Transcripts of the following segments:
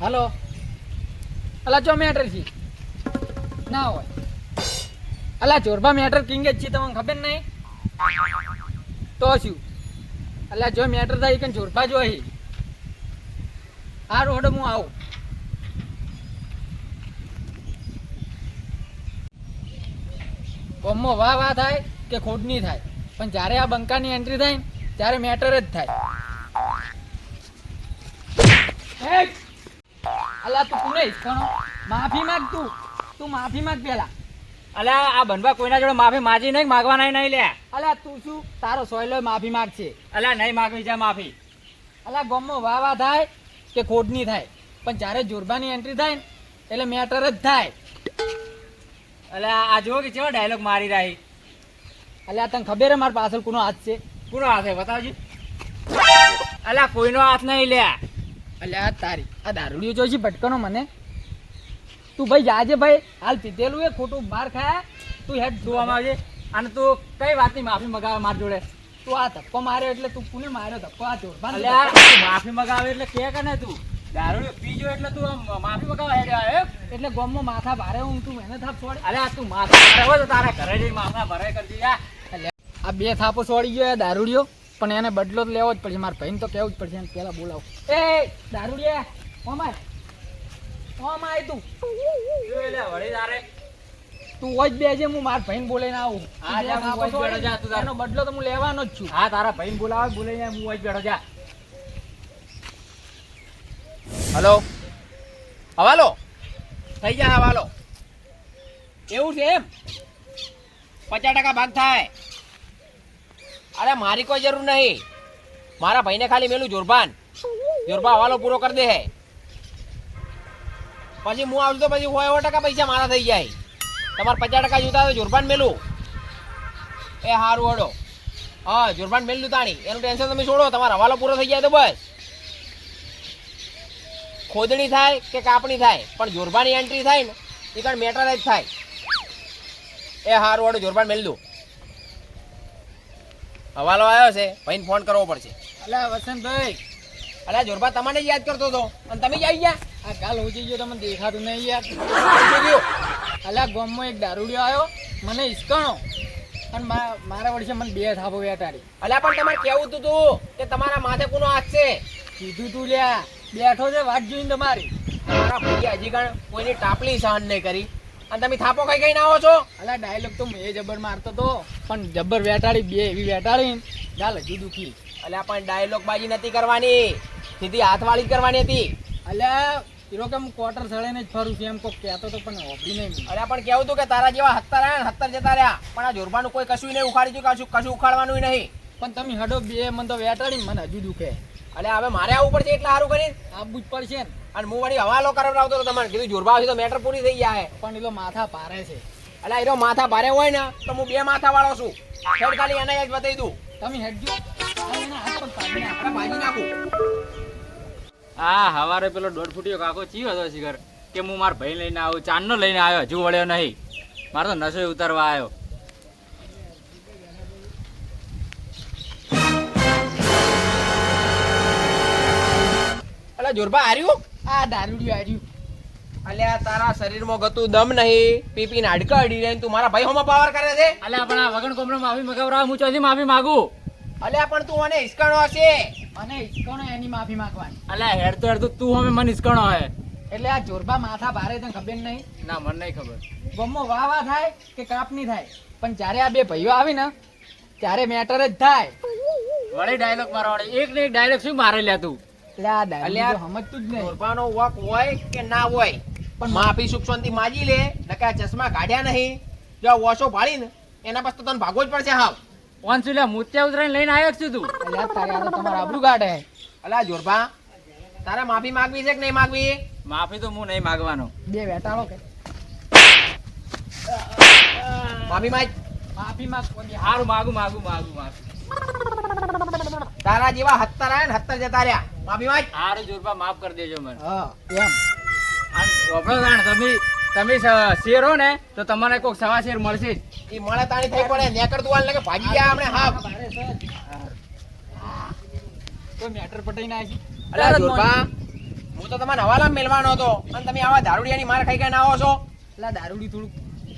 હાલો. અલા, જો મેટર છે. ના હોય. અલા ચોરબા મેટર કિંગ જ છે, તમને ખબર નહીં? તો શું? અલા, જો મેટર થાય કે ચોરબા જો અહીં આ રોડ હું આવું. કોમમાં વાહ વાહ થાય કે ખોટ નહીં થાય. પણ જ્યારે આ બંકાની એન્ટ્રી થાય ત્યારે મેટર જ થાય. એ! અલા તું કોને હિસકાણો માફી માંગ તું. તું માફી માંગ પેલા. અલ્યા આ બનવા કોઈના જોડે માફી માજી નહીં માગવાના નહીં લે. અલે તું શું? તારો સોયલો માફી માંગ છે અલ્યા નહીં માગવી છે માફી. અલા ગમમાં વાહ વાહ થાય કે ખોટ નહીં થાય. પણ જ્યારે જોરબાની એન્ટ્રી થાય ને એટલે મેટર જ થાય. અલ્યા આ જો કે કેવો ડાયલોગ મારી રહી. અલ્યા તને ખબર હે મારા પાછળ કોનો હાથ છે? કોનો હાથ છે? બતાવજી. અલ્યા કોઈનો હાથ નહીં લે. અલ્યા આ તારી આ દારૂડિયો જોઈ ભટકનો મને. તું ભાઈ જાજે ભાઈ હાલ પીધેલું એ ખોટું બહાર ખાયા તું હેડ આમાં આવજે. અને તું કઈ વાતની માફી મગાવે મારી જોડે? તું આ ધક્કો માર્યો એટલે તું કોને માર્યો ધક્કો? આ અલ્યા માફી મગાવે એટલે કે ને તું? દારૂ પીજો એટલે તું માફી મગાવવા હેડ્યો આવ્યો? એટલે ગોમમાં માથા ભારે હું તું એને થાપ છોડે. આ તું માથા ભારે હોય તો તારા ઘરે જઈ માફા ભરાઈ કરજી જા. આ બે થાપો છોડી ગયો દારૂડિયો પણ એને બદલો જ લેવો જ પડશે. મારા ભાઈને તો કહેવું જ પડશે એને પહેલા બોલાવો. એ દારૂડિયા ઓમાય ઓમાય તું. વળી તારે. તું ઓજ બેજે હું માર ભાઈને બોલાઈને આવું. હા, જા, હું ઓજ બેડો જા, તું તારો. બદલો તો હું લેવાનો જ છું. હા તારા ભાઈને બોલાવે બોલાઈ જાય હું ઓજ બેડો જા. હલો? હવાલો? થઈ જા હવાલો. એવું છે એમ? પચાસ ટકા ભાગ થાય. અરે મારી કોઈ જરૂર નહીં. મારા ભાઈને ખાલી મેલું જોરબાન જોરબા હવાલો પૂરો કરી દે હે. પછી હું આવશું તો પછી હોય એવો ટકા પૈસા મારા થઈ જાય. તમારે પચાસ ટકા જોતા હોય જોરબાન મેલું. એ સારું હડો. હા જોરબાન મેલું તાણી. એનું ટેન્શન તમે છોડો. તમારો હવાલો પૂરો થઈ જાય તો બસ. ખોદણી થાય કે કાપણી થાય? પણ જોરબાની એન્ટ્રી થાય ને, એ કારણ મેટર જ થાય. એ સારું હડો જોરબાન દઉં હવાલો આવ્યો છે. ભાઈને ફોન કરવો પડશે. એટલે વસંતભાઈ. અલ્યા જોરબા તમને યાદ કરતો હતો. અને તમે આવી ગયા? આ ગાલ હોજી ગયો તમને દેખાતું નહીં યાર. અલા? ગામમાં એક દારૂડિયો આવ્યો. મને હિસકાણો અને મારા વર્ષે મને બે થાપો વેટાડી અલા પણ તમારે કેવું તું તું કે તમારા માથે કોનો હાથ છે? કીધું તું લ્યા. બેઠો છે વાત જોઈને તમારી. તમારા ભાઈ હજી કણ કોઈની ટાપલી સહન નહીં કરી. અને તમે થાપો કઈ કઈ આવો છો? અલા ડાયલોગ તો મેં જબર મારતો તો. પણ જબર વેટાડી બે એવી વેટાડી ને હજી હજુ દુખી. અલ્યા પણ ડાયલોગ બાજી નથી કરવાની. સીધી હાથવાળી કરવાની હતી. અલ્યા હીરો કેમ ક્વાર્ટર સળે જ ફરું છું એમ કોક કહેતો તો પણ હોબી નહીં. અરે પણ કેવું તું કે તારા જેવા હત્તર આવ્યા ને હત્તર જતા રહ્યા. પણ આ જોરબાનું કોઈ કશું નહીં ઉખાડી કશું કશું ઉખાડવાનું નહીં. પણ તમે હડો બે મને તો વેટાડી મને હજુ દુખે. અરે હવે મારે આવવું પડશે એટલે સારું કરી આવવું જ પડશે ને. અને હું વળી હવાલો કરાવતો હતો તમારે કીધું જોરબા આવશે તો મેટર પૂરી થઈ જાય. પણ એલો માથા ભારે છે. એટલે એનો માથા ભારે હોય ને તો હું બે માથા વાળો છું. હેડ ખાલી એને જ બતાવી દઉં. તમે હેડજો. હાથ. આપણે ભાજી નાખું. હા હવારે પેલો દોઢ ફૂટીયો કાકો ચીયો હતો શિખર કે હું મારા ભાઈ લઈને આવું ચાંદનો લઈને આવ્યો હજુ વળ્યો નહીં. મારે તો નશો ઉતારવા આવ્યો. અલા જોરબા હાર્યું આ દારૂડિયો હાર્યું અલ્યા તારા શરીરમાં ગતું દમ નહીં. પીપી નાડકા અડી રહી તું મારા ભાઈ હોમાં પાવર કરે છે? અલ્યા પણ આ વગણ કોમરો માફી મગાવરા હું ચોથી માફી માગું? અલ્યા પણ તું મને હિસકાણો હશે. અને હિસકાણો એની માફી માંગવાની. અલ્યા હેડ તો હેડ તો તું હવે મને ઇસ્કણો હે. એટલે આ જોરબા માથા ભારે તને ખબર નહીં? ના મને નહીં ખબર. ગમમાં વાહ વાહ થાય કે કાપની થાય. પણ જ્યારે આ બે ભાઈઓ આવી ને ત્યારે મેટર જ થાય. વળી ડાયલોગ મારવાડે એક ને એક ડાયલોગ શું મારે લ્યા તું? સમજતું જ નહીં. જોરબાનો વક હોય કે ના હોય પણ માફી સુખ શાંતિ માજી લે નકા ચશ્મા કાઢ્યા નહીં. જો આ વોશો ભાળી એના પછી તો તને ભાગવો જ પડશે હાવ. વંશ લ્યા મુત્યા ઉતરાઈને લઈને આવ્યો છું તું. અલ્યા તારે આ તો તમારા આબરૂ કાઢે અલા જોરબા તારે માફી માંગવી છે કે નહીં માંગવી? માફી તો હું નહીં માંગવાનો. બે વેટાળો કે. માફી માંગ. માફી માંગ કોઈ હારું માગું માગું માગું માગું. તારા જેવા હત્તર આયા ને હત્તર જતા રહ્યા. માફી માંગ. હારું જોરબા માફ કરી દેજો મને. હા એમ. તમે તમે શેરો શેર હો ને તો તમને કોઈક સવા શેર મળશે. જ ઈ મળે તાણી થઈ પડે નેકર તું આને લાગે ભાગી ગયા આપણે ભારે કોઈ મેટર પટાઈ ના છે અલા દુર્ગા હું તો તમારે હવાલા મેલવાનો હતો અને તમે આવા દારૂડિયાની માર ખાઈ ખાઈને આવો છો. એટલે દારૂડી થોડુંક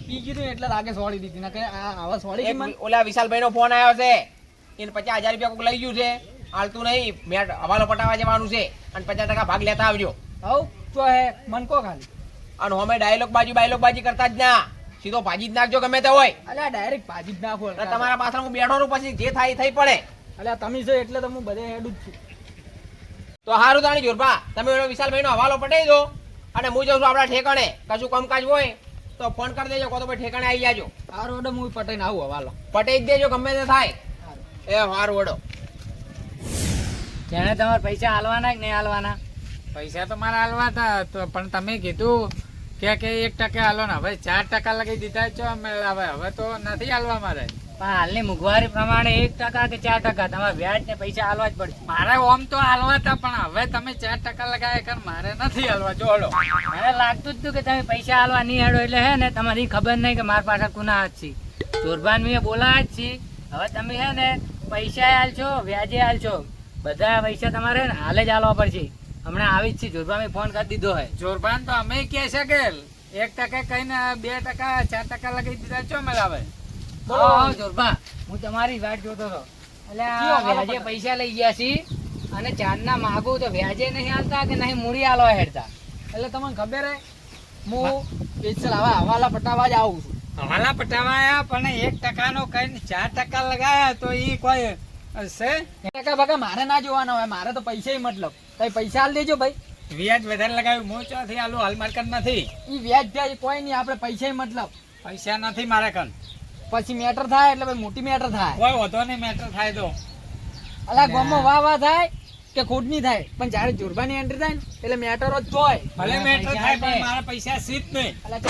પી ગયું એટલે લાગે સોળી દીધી ના કે આવા સોળી ઓલા વિશાલભાઈ નો ફોન આવ્યો છે એને પચાસ હજાર રૂપિયા કોઈક લઈ ગયું છે. હાલતું નહીં મેં હવાલો પટાવા જવાનું છે અને પચાસ ટકા ભાગ લેતા આવજો. હવ તો હે મન કો ખાલી. અને અમે ડાયલોગ બાજુ બાયલોગ બાજી કરતા જ ના. સીધો ભાજી જ નાખજો ગમે તે હોય. અલ્યા ડાયરેક્ટ ભાજી જ નાખો. અને તમારા પાછળ હું બેઠો રહું પછી જે થાય થઈ પડે. અલ્યા તમે છો એટલે તો હું બધે હેડું જ છું. તો હારું તાણી જોરભા તમે એનો વિશાલ ભાઈનો હવાલો પટાઈ દો અને હું જઉં છું આપણા ઠેકાણે. કશું કામકાજ હોય તો ફોન કરી દેજો કો તો ભાઈ ઠેકાણે આવી જાજો. આ ઓડો હું પટાઈને આવું હવાલો. પટાઈ જ દેજો ગમે તે થાય. હારું. એ હારું વડો જેણે તમારે પૈસા હાલવાના કે નહીં હાલવાના? પૈસા તો મારા હાલવા હતા પણ તમે કીધું કે કે એક ટકા હાલો ને હવે ચાર ટકા લગાવી દીધા છો અમે હવે હવે તો નથી હાલવા મારે. પણ હાલની મોંઘવારી પ્રમાણે એક ટકા કે ચાર ટકા? તમારે વ્યાજ ને પૈસા હાલવા જ પડશે. મારે ઓમ તો હાલવા હતા પણ હવે તમે ચાર ટકા લગાવ્યા કર મારે નથી હાલવા જોડો મને લાગતું જ હતું કે તમે પૈસા હાલવા નહીં હેડો એટલે હે ને તમારી ખબર નહીં કે મારા પાસે કુના હાથ છે. ચોરબાન મેં બોલાયા જ છીએ. હવે તમે હે ને પૈસા હાલશો વ્યાજે હાલશો બધા પૈસા તમારે હાલે જ હાલવા પડશે. હમણાં આવી જ છે મેં ફોન કરી દીધો હોય જોરબાન તો અમે કે છે કે એક ટકા કહીને બે ટકા ચાર ટકા લગાવી દીધા ચો અમે હવે? બોલો. આવો હું તમારી વાત જોતો હતો. એટલે વ્યાજે પૈસા લઈ ગયા છીએ અને ચાંદના માગું તો વ્યાજે નહીં હાલતા કે નહીં મૂડી હાલવા હેડતા. એટલે તમને ખબર હે હું પેન્સિલ હવે હવાલા પટાવા જ આવું છું. હવાલા પટાવાયા પણ એક ટકાનો કહીને ચાર ટકા લગાયા તો એ કોઈ છે ટકા બકા મારે ના જોવાના હોય મારે તો પૈસા મતલબ. તમે પૈસા આલ દેજો ભાઈ. વ્યાજ વધારે લગાવ્યું. હું ચોથી આલુ હાલ માર્કેટ નથી. ઈ વ્યાજ થાય કોઈ નહીં આપણે પૈસા મતલબ. પૈસા નથી મારે કન. પછી મેટર થાય એટલે ભાઈ મોટી મેટર થાય. કોઈ વધો નહીં મેટર થાય તો. અલા ગોમો વાહ વાહ થાય કે ખોટ નહીં થાય. પણ જ્યારે જોરબાની એન્ટ્રી થાય ને એટલે મેટરો જ હોય. ભલે મેટર થાય પણ મારા પૈસા સીત નહીં. અલા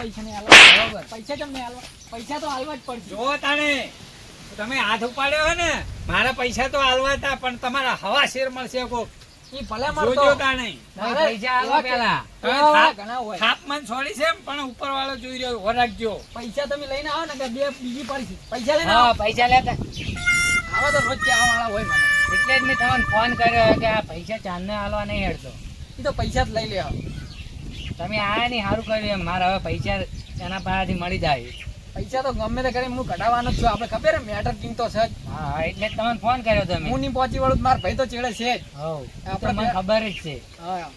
પૈસા નહીં આલવા. આલવા. બરોબર પૈસા કેમ નહીં આલવા પૈસા તો હાલવા જ પડશે. જો તાણે. તમે હાથ ઉપાડ્યો હોય ને મારા પૈસા તો હાલવા હતા પણ તમારા હવા શેર મળશે કોક. ઈ ભલે મળતો. મારે પૈસા હાલો પેલા ઘણા હોય. થાપમાન છોડી છે પણ ઉપર વાળો જોઈ રહ્યો ઊભો રાખજો પૈસા તમે લઈને આવો ને કે બે બીજી પડશે પૈસા લઈને હા પૈસા લેતા. આવા તો રોજ કહેવા વાળા હોય મને. એટલે જ મેં તમને ફોન કર્યો કે આ પૈસા ચાંદને હાલવા નહીં હેડતો. એ તો પૈસા જ લઈ લે હવે. તમે આયા નહીં સારું કર્યું એમ. મારા હવે પૈસા એના પાસેથી મળી જાય. પૈસા તો ગમે તે કરી હું કઢાવવાનો છું. આપણે ખબર હે મેટર કિંગ તો છે જ. હા એટલે તમને ફોન કર્યો તો હું નહીં પહોંચી વળું મારા ભાઈ તો ચેડે છે જ. હવ આપણે મને ખબર જ છે. હા.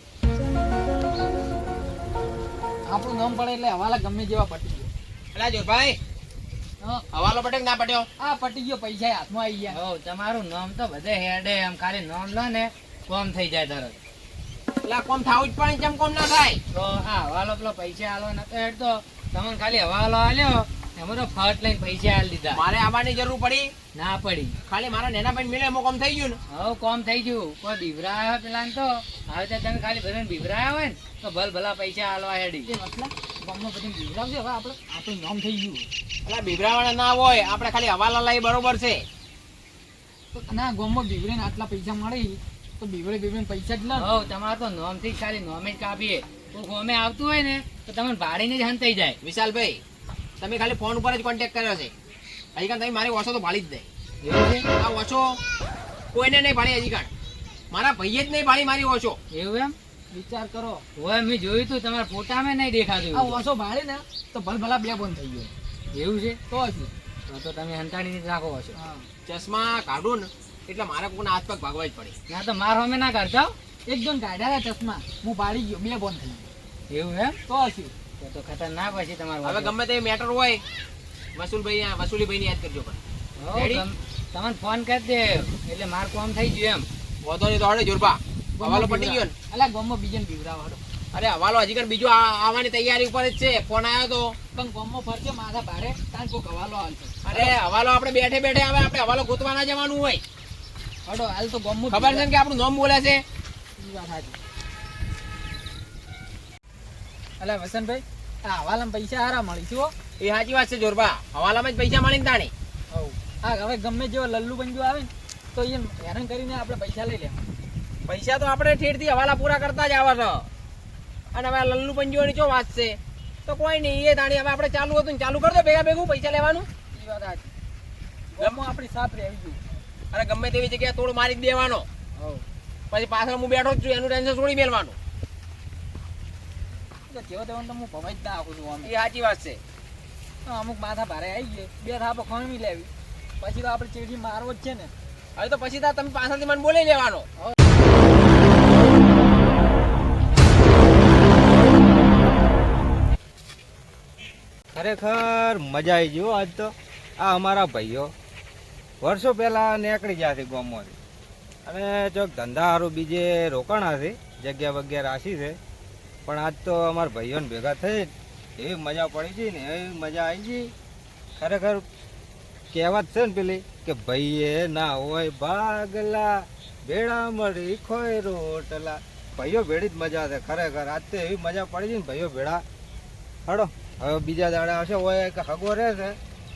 આપણું નામ પડે એટલે હવાલા ગમે જેવા પટી ગયો. એટલે જો ભાઈ હવાલો પટે ના પટ્યો? આ પટી ગયો પૈસા હાથમાં આવી ગયા. હો તમારું નામ તો બધે હેડે એમ ખાલી નામ લો ને કોમ થઈ જાય તરત. એટલે કોમ થાવું જ પણ કેમ કોમ ના થાય? તો આ હવાલો પેલો પૈસા હાલો નતો હેડતો. તમને ખાલી હવાલો આલ્યો. એમાં તો ફટ લઈને પૈસા હાલ દીધા. મારે આવવાની જરૂર પડી? ના પડી. ખાલી મારા નેના ભાઈ મિલે એમાં કોમ થઈ ગયું ને? હવે કોમ થઈ ગયું. કોઈ બીવરાયો પેલા તો? હવે તો તમે ખાલી બધાને બીવરાયા હોય ને તો ભલ ભલા પૈસા હાલવા હેડી. મતલબ ગામમાં બધું બીવરાવજો હવે આપણે આપણું નામ થઈ ગયું. એટલે બીભરાવાળા ના હોય આપણે ખાલી હવાલા લઈ બરોબર છે. તો ના ગામમાં બીવરે આટલા પૈસા મળી તો બીવડે બીવડીને પૈસા જ લે. તમારે તો નોમથી જ ખાલી નોમે જ કાપીએ. કોઈ ગોમે આવતું હોય ને તો તમને ભાડીને જ હંતાઈ જાય. વિશાલભાઈ તમે ખાલી ફોન ઉપર જ કોન્ટેક્ટ કર્યો છે. હજી કાન તમે મારી ઓછો તો ભાળી જ એવું છે? આ ઓછો કોઈને નહીં ભાળી હજી કાન મારા ભાઈએ જ નહીં ભાળી મારી ઓછો. એવું એમ? વિચાર કરો. હોય મેં જોયું તું તમારા ફોટામાં નહીં દેખાતું. આ ઓછો ભાળે ને તો ભલ ભલા બે બંધ થઈ ગયો. એવું છે? તો શું તો તો તમે હંતાડીને રાખો હશો ચશ્મા કાઢો ને એટલે મારે કોઈના હાથ પગ ભાગવા જ પડે. ના તો મારા અમે ના કાઢતા. એકદમ કાઢ્યા ચશ્મા હું ભાળી ગયો બે બંધ થઈ ગયો. એવું એમ? તો શું તો ખતરનાક પછી તમારું હવે ગમે તે મેટર હોય વસુલભાઈ વસુલીભાઈ યાદ કરજો પણ. તમને ફોન કરી દે. એટલે માર કોમ થઈ ગયું એમ. વધો નહીં તો હડે જોરબા. હવાલો પટી ગયો ને. અલા ગામમાં બીજાને બીવડાવો હાલો. અરે હવાલો હજી કર બીજો આવવાની તૈયારી ઉપર જ છે. ફોન આવ્યો તો. પણ ગામમાં ફરજો માથા ભારે. તાન કોક હવાલો હાલશે અરે હવાલો આપણે બેઠે બેઠે આવે આપણે હવાલો ગોતવાના જવાનું હોય. હડો હાલ તો ગામમાં ખબર છે કે આપણું નામ બોલે છે? વાત સાચી. અલા વસંતભાઈ આ હવાલામાં પૈસા હારા મળી છે એ સાચી વાત છે જોરબા. હવાલામાં જ પૈસા મળીને તાણી. હા હવે ગમે જેવો લલ્લુ બંજુ આવે ને તો એ હેરાન કરીને આપણે પૈસા લઈ લેવા. પૈસા તો આપણે ઠેરથી હવાલા પૂરા કરતા જ આવે છે. અને હવે લલ્લુ પંજુઓની જો વાત છે? તો કોઈ નહીં એ તાણી હવે આપણે ચાલુ હતું ને ચાલુ કરી દો ભેગા ભેગું પૈસા લેવાનું. એ વાત સાચી. ગમો આપણી સાથ રહેવી જોઈએ. અને ગમે તેવી જગ્યાએ તોડ મારી જ દેવાનો. પછી પાછળ હું બેઠો જ છું એનું ટેન્શન છોડી મેલવાનું એટલે જેવો તેવો તો હું ભવાઈ જ ના આપું છું આમ એ સાચી વાત છે. અમુક માથા ભારે આવી ગયે. બે થાપો ખમી લેવી. પછી તો આપણે ચીડી મારવો જ છે ને. હવે તો પછી તો તમે પાછળથી મને બોલી લેવાનો. ખરેખર મજા આવી ગયો આજ તો. આ અમારા ભાઈઓ. વર્ષો પહેલા નીકળી ગયા છે ગામમાંથી અને ચોક ધંધા સારું બીજે રોકાણ હશે જગ્યા વગ્યા રાશી છે. પણ આજ તો અમારા ભાઈઓને ભેગા થઈ એવી મજા પડી ગઈ ને એવી મજા આવી ગઈ. ખરેખર કહેવત છે ને પેલી કે ભાઈએ ના હોય ભાગલા, ભેળા મળી ખોય રોટલા. ભાઈઓ ભેળી જ મજા છે ખરેખર. આજ તો એવી મજા પડી છે ને ભાઈઓ ભેળા. હડો હવે બીજા દાડા હશે હોય કે હગો રહેશે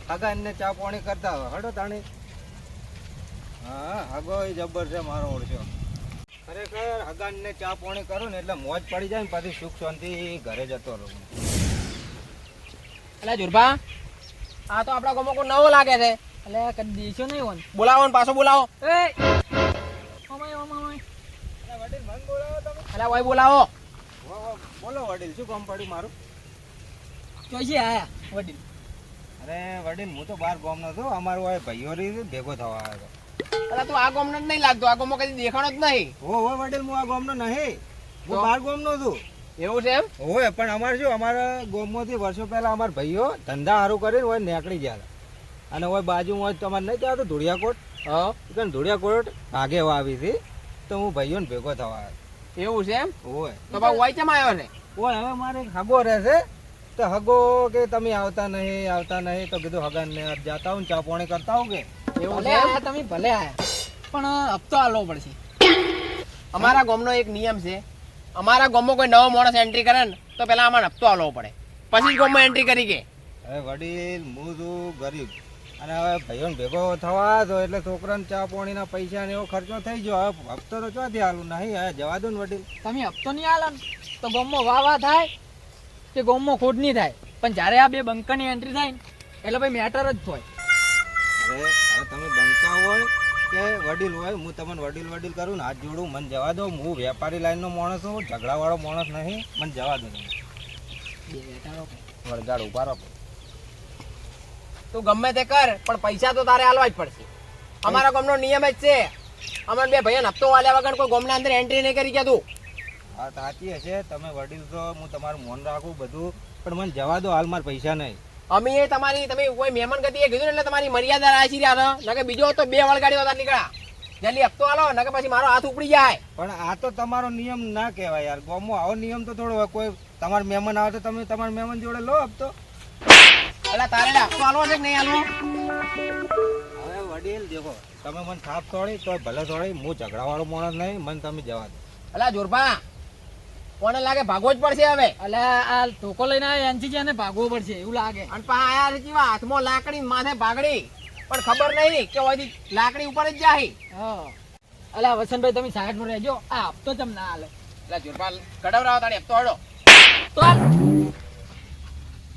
હગા એને ચા પાણી કરતા હોય. હડો તાણી. હા, હગો જબ્બર છે, મારો ઓળખ્યો ખરેખર ને ચા પાણી કરું ને એટલે મોજ પડી જાય ને પછી સુખ શાંતિ ઘરે જતો રહું. એટલે જુરભા આ તો આપણા ગમો કોઈ નવો લાગે છે. એટલે કદી દેશો નહીં હોય બોલાવો ને પાછો બોલાવો. એ! ઓમાય ઓમાય વડીલ મન બોલાવો તમે. એટલે ભાઈ બોલાવો. બોલો વડીલ શું કામ પડ્યું મારું? ચોઈસી આયા વડીલ. અરે વડીલ હું તો બાર ગામનો છું. અમારો ભાઈઓ ભેગો થવા આવ્યો. એટલે તું આ ગામનો જ નહીં લાગતો. આ ગામમાં કદી દેખાણો જ નહીં. હો હો વડીલ હું આ ગામનો નહીં. હું? બાર ગામનો છું. એવું છે એમ? હોય પણ અમારે શું અમારા ગામમાંથી વર્ષો પહેલા અમારા ભાઈઓ ધંધા સારું કરીને હોય નીકળી ગયા અને હોય બાજુમાં હોય તમારે નહીં કહેવાતું ધોળિયાકોટ. હા. કારણ ધોળિયાકોટ ભાગે આવી હતી. તો હું ભાઈઓને ભેગો થવા એવું છે એમ? હોય. તો ભાઈ હોય કેમ આવ્યો ને? હોય હવે મારે હગો રહેશે. તો હગો કે તમે આવતા નહીં આવતા નહીં તો કીધું હગન ને જાતા હું ચા પાણી કરતા હું કે? ભલે આયા તમે ભલે આયા. પણ હપ્તો આલવો પડશે. અમારા ગામનો એક નિયમ છે. અમારા ગામમાં કોઈ નવો માણસ એન્ટ્રી કરે ને તો પહેલા અમારે હપ્તો આલવો પડે. પછી ગામમાં એન્ટ્રી કરી કે. હવે વડીલ હું છું ગરીબ. અને હવે ભાઈઓને ભેગો થવા જો એટલે છોકરાને ચા પાણીના પૈસા ને એવો ખર્ચો થઈ ગયો. હવે હપ્તો તો ચોથી હાલું નહીં હવે જવા દો ને વડીલ. તમે હપ્તો નહીં હાલો તો ગોમમાં વાહ વાહ થાય કે ગોમમાં ખોટ નહીં થાય. પણ જ્યારે આ બે બંકરની એન્ટ્રી થાય ને એટલે ભાઈ મેટર જ થાય હવે તમે બનતા હોય કે વડીલ હોય હું તમને વડીલ વડીલ કરું ને હાથ જોડું મને જવા દો. હું વેપારી લાઈનનો માણસ છું ઝઘડાવાળો માણસ નહીં મને જવા દો તમે. વળગાડ ઊભા રહો. તું ગમે તે કર પણ પૈસા તો તારે આલવા જ પડશે. અમારા ગામનો નિયમ જ છે. અમારે બે ભાઈઓને હપ્તો આલ્યા વગર કોઈ ગામના અંદર એન્ટ્રી નહીં કરી ગયા તું. હા સાચી હશે તમે વડીલ તો હું તમારું મોન રાખું બધું પણ મને જવા દો હાલ મારા પૈસા નહીં. અમે એ તમારી તમે કોઈ મહેમાન ગતિએ કીધું ને એટલે તમારી મર્યાદા રાખી રહ્યા નકે બીજો તો બે વળગાડી હતા નીકળ્યા. જલ્દી હપ્તો આલો નકે પછી મારો હાથ ઉપડી જાય. પણ આ તો તમારો નિયમ ના કહેવાય યાર. ગોમો આવો નિયમ તો થોડો કોઈ તમારા મહેમાન આવે તો તમે તમારા મહેમાન જોડે લો હપ્તો. એટલે તારે હપ્તો આલવો છે કે નહીં આલવો? હવે વડીલ દેખો તમે મને થાપ છોડી તો ભલે છોડી હું ઝઘડાવાળો માણસ નહીં મને તમે જવા દો. એટલે જોરભા કોને લાગે ભાગવો જ પડશે હવે? એટલે આ ટોકો લઈને આવ્યા એનથી છે ને ભાગવો પડશે એવું લાગે. અને પા આયા છે કેવા? હાથમાં લાકડી ને માથે ભાગડી. પણ ખબર નહીં કે ઓયથી લાકડી ઉપર જ જાય હા. અલા વસંતભાઈ તમે સાઈડમાં રહેજો. આ હપ્તો ચમ ના હાલે એટલે જોરભા કડવરાવો તારી હપ્તો હડો તો હાલ.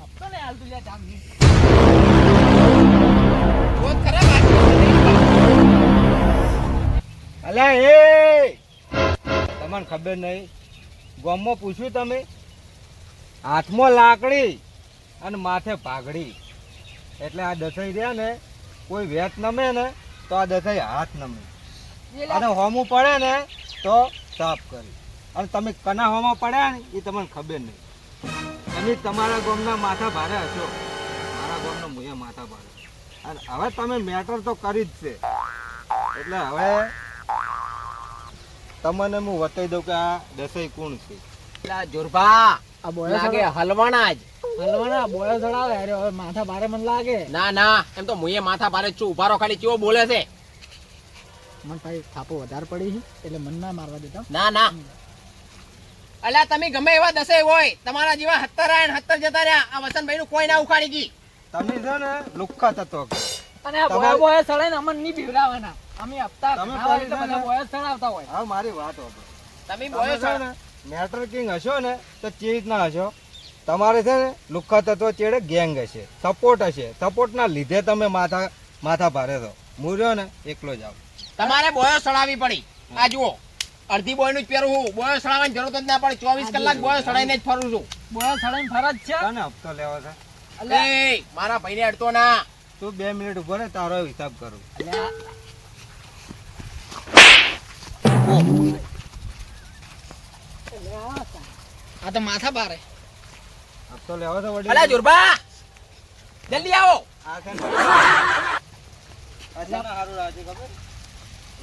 હપ્તો ને હાલતું તું જામની. જો જ ખરા અલ્યા એ! તમને ખબર નહીં ગામમાં પૂછ્યું તમે? હાથમાં લાકડી અને માથે પાઘડી એટલે આ દસાઈ રહ્યા ને કોઈ વેત નમે ને તો આ દસાઈ હાથ નમે. અને હોમું પડે ને તો સાફ કરી. અને તમે કના હોમાં પડ્યા ને એ તમને ખબર નહીં. તમે તમારા ગામના માથા ભારે હશો. મારા ગામના મુએ માથા ભારે. અને હવે તમે મેટર તો કરી જ છે. એટલે હવે તમને હું બતાવી દઉં કે આ દસાઈ કોણ છે. એટલે જોરભા આ બોયા લાગે હલવાણા જ. હલવાણા બોયા ચડાવે અરે હવે માથા ભારે મને લાગે. ના ના એમ તો મુયે માથા ભારે છું. ઉભારો ખાલી કેવો બોલે છે? મન ભાઈ થાપો વધારે પડી છે એટલે મન ના મારવા દેતા ના ના. અલા તમે ગમે એવા દસે હોય તમારા જેવા હત્તર આયા ને હત્તર જતા રહ્યા આ વસંતભાઈ નું કોઈ ના ઉખાડી ગઈ. તમે છે ને લુખ્ખા તત્વ અને આ બોયા બોયા ચડાય ને અમને નહીં બીવડાવવાના અમે હપ્તા તમે એટલે પડી બધા ને? ચડાવતા હોય. હવે મારી વાત હોભળો. તમે તમે બોયો છે છો ને મેટર કિંગ હશો ને તો ચી રીતના હશો? તમારે છે ને લુખ્ખા તત્વ ચેડે ગેંગ હશે. સપોર્ટ હશે. સપોર્ટના લીધે તમે માથા માથા ભારે છો. હું રહ્યો ને એકલો જ આવું. તમારે બોયો સડાવી પડી. આ જુઓ. અડધી બોયનું જ પહેરું હું. બોય સડાવવાની જરૂર જ ના પડે. ચોવીસ કલાક બોય સડાઈને જ ફરું છું. બોલા સડાઈને ફરજ છે? કોને હપ્તો લેવો છે? અલે મારા ભાઈને અડતો ના. તું બે મિનિટ ઊભો ને તારો હિસાબ કરું. આ તો માથા પારે. આપ તો લેવો તો વડી અલા જોરબા જલ્દી આવો. આ હારું રાજી ખબર?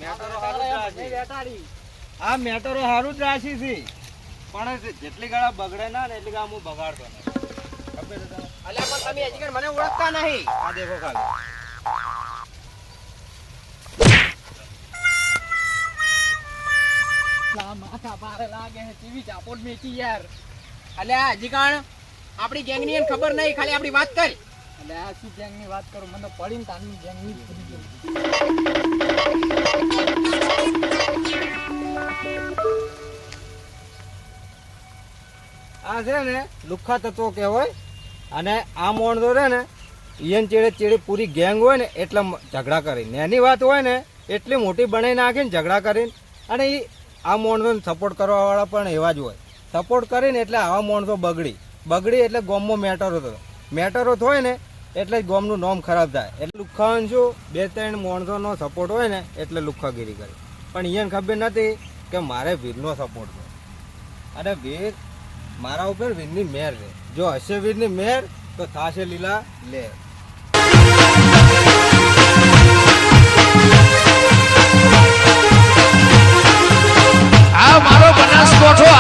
મેટરો હારું જ બેટાડી. આ મેટરો હારું જ રાશી છે. પણ જેટલી ગાળા બગડે ના ને એટલી ગાળા હું બગાડતો નહીં. ખબર અલ્યા પણ તમે હજી મને ઓળખતા નહીં. આ દેખો ખાલી. માથા ભારે લાગે છે ટીવી ચાપોટ મેકી યાર. અલ્યા હજી કાણ? આપણી ગેંગની એને ખબર નહીં ખાલી આપણી વાત કરી. એટલે આ શું ગેંગની વાત કરું? મને તો પડીને તાની ગેંગની ભૂલી ગઈ. આ છે ને લુખ્ખા તત્વો કહેવાય. અને આ મોણસો છે ને ઈયન ચેડે ચેડે પૂરી ગેંગ હોય ને એટલે ઝઘડા કરી નાની વાત હોય ને એટલી મોટી બનાવી નાખીને ઝઘડા કરીને. અને એ આ માણસોને સપોર્ટ કરવાવાળા પણ એવા જ હોય. સપોર્ટ કરીને એટલે આવા માણસો બગડી. બગડી એટલે ગોમમાં મેટરો થયો મેટરો હોય ને, એટલે જ ગોમનું નામ ખરાબ થાય. એટલે લુખ્ખાઓને શું? બે ત્રણ માણસોનો સપોર્ટ હોય ને, એટલે લુખ્ખાગીરી કરી. પણ એને ખબર નથી કે મારે વીરનો સપોર્ટ છે. અને વીર, મારા ઉપર વીરની મેર છે. જો હશે વીરની મેર, તો થાશે લીલા લે આ મારો બનાસકોઠો